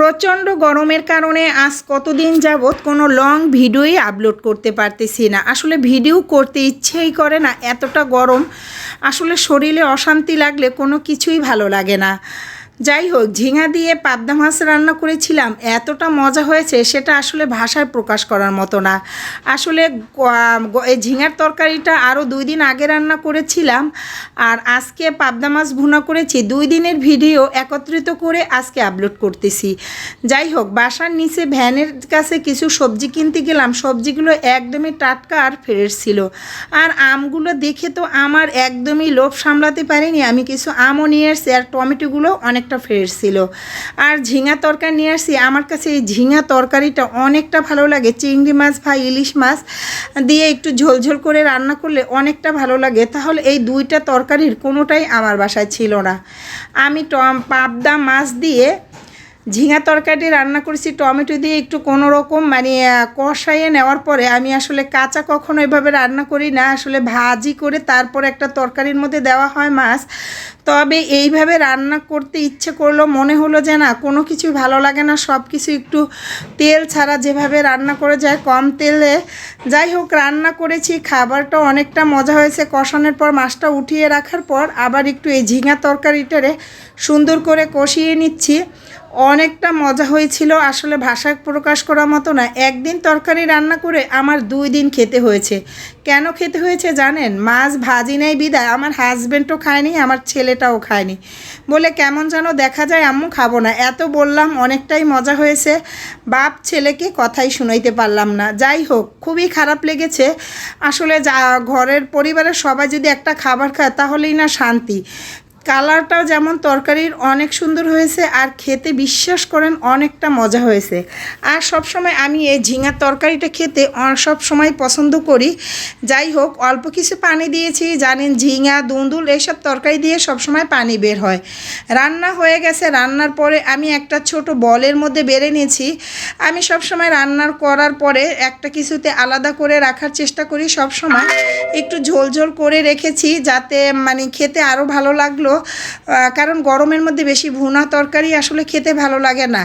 প্রচণ্ড গরমের কারণে আজ কতদিন যাবৎ কোনো লং ভিডিওই আপলোড করতে পারতেছি না। আসলে ভিডিও করতে ইচ্ছেই করে না, এতটা গরম। আসলে শরীরে অশান্তি লাগলে কোনো কিছুই ভালো লাগে না। যাই হোক, ঝিঙা দিয়ে পাবদা মাছ রান্না করেছিলাম, এতটা মজা হয়েছে সেটা আসলে ভাষায় প্রকাশ করার মতো না। আসলে এই ঝিঙার তরকারিটা আরও দুই দিন আগে রান্না করেছিলাম, আর আজকে পাবদা মাছ ভুনা করেছি, দুই দিনের ভিডিও একত্রিত করে আজকে আপলোড করতেছি। যাই হোক, বাসার নিচে ভ্যানের কাছে কিছু সবজি কিনতে গেলাম, সবজিগুলো একদমই টাটকা আর ফ্রেশ ছিল। আর আমগুলো দেখে তো আমার একদমই লোভ সামলাতে পারিনি, আমি কিছু আমও নিয়ে এসেছি, আর টমেটোগুলো অনেকটা ফ্রেশ ছিল। আর ঝিঙা তরকারি নিয়ে আসছি। আমার কাছে এই ঝিঙা তরকারিটা অনেকটা ভালো লাগে। চিংড়ি মাছ বা ইলিশ মাছ দিয়ে একটু ঝোলঝোল করে রান্না করলে অনেকটা ভালো লাগে। তাহলে এই দুইটা তরকারির কোনোটাই আমার বাসায় ছিল না। আমি টম, পাবদা মাছ দিয়ে ঝিঙা তরকারি রান্না করেছি। টমেটো দিয়ে একটু কোনো রকম মানে কষাইয়ে নেওয়ার পরে আমি আসলে কাঁচা কখনো এভাবে রান্না করি না। আসলে ভাজি করে তারপর একটা তরকারির মধ্যে দেওয়া হয় মাছ। তবে এইভাবে রান্না করতে ইচ্ছে করল, মনে হলো যে না, কোনো কিছুই ভালো লাগে না, সব কিছু একটু তেল ছাড়া যেভাবে রান্না করে যায় কম তেলে। যাই হোক, রান্না করেছি, খাবারটা অনেকটা মজা হয়েছে। কষানোর পর মাছটা উঠিয়ে রাখার পর আবার একটু এই ঝিঙা তরকারিটারে সুন্দর করে কষিয়ে নিচ্ছি। অনেকটা মজা হয়েছিল, আসলে ভাষায় প্রকাশ করার মতো না। একদিন তরকারি রান্না করে আমার দুই দিন খেতে হয়েছে। কেন খেতে হয়েছে জানেন? মাছ ভাজি নেই বিদায়। আমার হাজব্যান্ডও খায়নি, আমার ছেলেটাও খায়নি। বলে, কেমন যেন দেখা যায় আম্মু, খাব না। এত বললাম, অনেকটাই মজা হয়েছে। বাপ ছেলেকে কথাই শুনাইতে পারলাম না। যাই হোক, খুবই খারাপ লেগেছে। আসলে যা, ঘরের পরিবারের সবাই যদি একটা খাবার খায়, তাহলেই না শান্তি। কালারটাও যেমন তরকারির অনেক সুন্দর হয়েছে আর খেতে বিশ্বাস করেন অনেকটা মজা হয়েছে। আর সব সময় আমি এই ঝিঙার তরকারিটা খেতে সব সময় পছন্দ করি। যাই হোক, অল্প কিছু পানি দিয়েছি, জানেন ঝিঙা, দুন্দুল এইসব তরকারি দিয়ে সব সময় পানি বের হয়। রান্না হয়ে গেছে, রান্নার পরে আমি একটা ছোট বলের মধ্যে বেড়ে নিয়েছি। আমি সব সময় রান্নার করার পরে একটা কিছুতে আলাদা করে রাখার চেষ্টা করি। সব সময় একটু ঝোল ঝোল করে রেখেছি যাতে মানে খেতে আরও ভালো লাগল। কারণ গরমের মধ্যে বেশি ভুনা তরকারি আসলে খেতে ভালো লাগে না।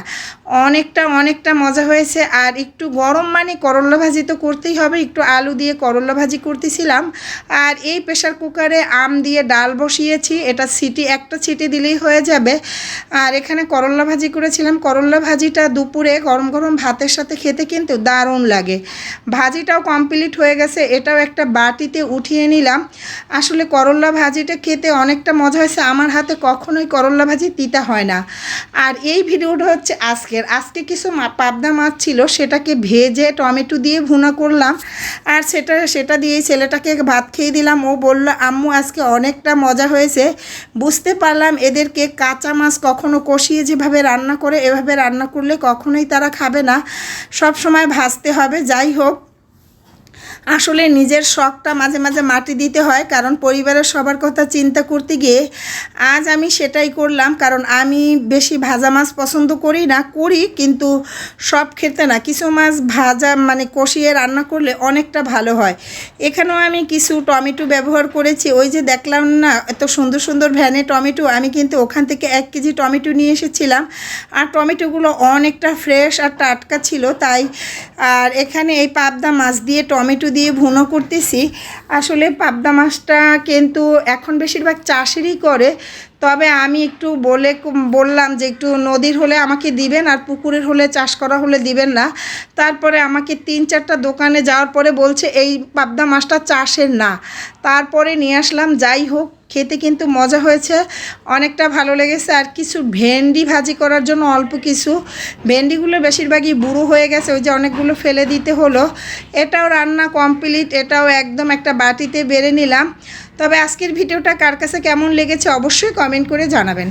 অনেকটা অনেকটা মজা হয়েছে। আর একটু গরম মানে করল্লা ভাজি তো করতেই হবে। একটু আলু দিয়ে করল্লা ভাজি করতেছিলাম। আর এই প্রেশার কুকারে আম দিয়ে ডাল বসিয়েছি। এটা সিটি, একটা সিটি দিলেই হয়ে যাবে। আর এখানে করল্লা ভাজি করেছিলাম। করল্লা ভাজিটা দুপুরে গরম গরম ভাতের সাথে খেতে কিন্তু দারুণ লাগে। ভাজিটাও কমপ্লিট হয়ে গেছে। এটাও একটা বাটিতে উঠিয়ে নিলাম। আসলে করল্লা ভাজিটা খেতে অনেকটা মজা হয়েছে। আমার হাতে কখনোই করল্লা ভাজি তিতা হয় না। আর এই ভিডিওটা হচ্ছে আজকের। আজকে কিছু পাবদা মাছ ছিল, সেটাকে ভেজে টমেটো দিয়ে ভুনা করলাম। আর সেটা সেটা দিয়ে ছেলেটাকে ভাত খেয়ে দিলাম। ও বলল, আম্মু, আজকে অনেকটা মজা হয়েছে। বুঝতে পারলাম এদেরকে কাঁচা মাছ কখনো কষিয়ে যেভাবে রান্না করে, এভাবে রান্না করলে কখনোই তারা খাবে না। সব সময় ভাজতে হবে। যাই হোক আসলে নিজের শখটা মাঝে মাঝে মাটি দিতে হয়, কারণ পরিবারের সবার কথা চিন্তা করতে গিয়ে আজ আমি সেটাই করলাম, কারণ আমি বেশি ভাজা মাছ পছন্দ করি না, করি কিন্তু সব খেতে না, কিছু মাছ ভাজা মানে কষিয়ে রান্না করলে অনেকটা ভালো হয়। এখানেও আমি কিছু টমেটো ব্যবহার করেছি, ওই যে দেখলাম না, এত সুন্দর সুন্দর ভ্যানে টমেটো, আমি কিন্তু ওখান থেকে এক কেজি টমেটো নিয়ে এসেছিলাম, আর টমেটোগুলো অনেকটা ফ্রেশ আর টাটকা ছিল, তাই আর এখানে এই পাবদা মাছ দিয়ে টমেটো দিয়ে ভুনো করতেছি। আসলে পাবদা মাছটা কিন্তু এখন বেশিরভাগ চাষেরই করে। তবে আমি একটু বলে বললাম যে একটু নদীর হলে আমাকে দিবেন আর পুকুরের হলে চাষ করা হলে দিবেন না। তারপরে আমাকে তিন চারটা দোকানে যাওয়ার পরে বলছে, এই পাবদা মাছটা চাষের না। তারপরে নিয়ে আসলাম, যাই হোক খেতে কিন্তু মজা হয়েছে। অনেকটা ভালো লেগেছে। আর কিছু ভেন্ডি ভাজি করার জন্য অল্প কিছু। ভেন্ডিগুলো বেশিরভাগই বুড়ো হয়ে গেছে, ওই যে অনেকগুলো ফেলে দিতে হলো। এটাও রান্না কমপ্লিট, এটাও একদম একটা বাটিতে বেড়ে নিলাম। তবে আজকের ভিডিওটা কার কাছে কেমন লেগেছে অবশ্যই কমেন্ট করে জানাবেন।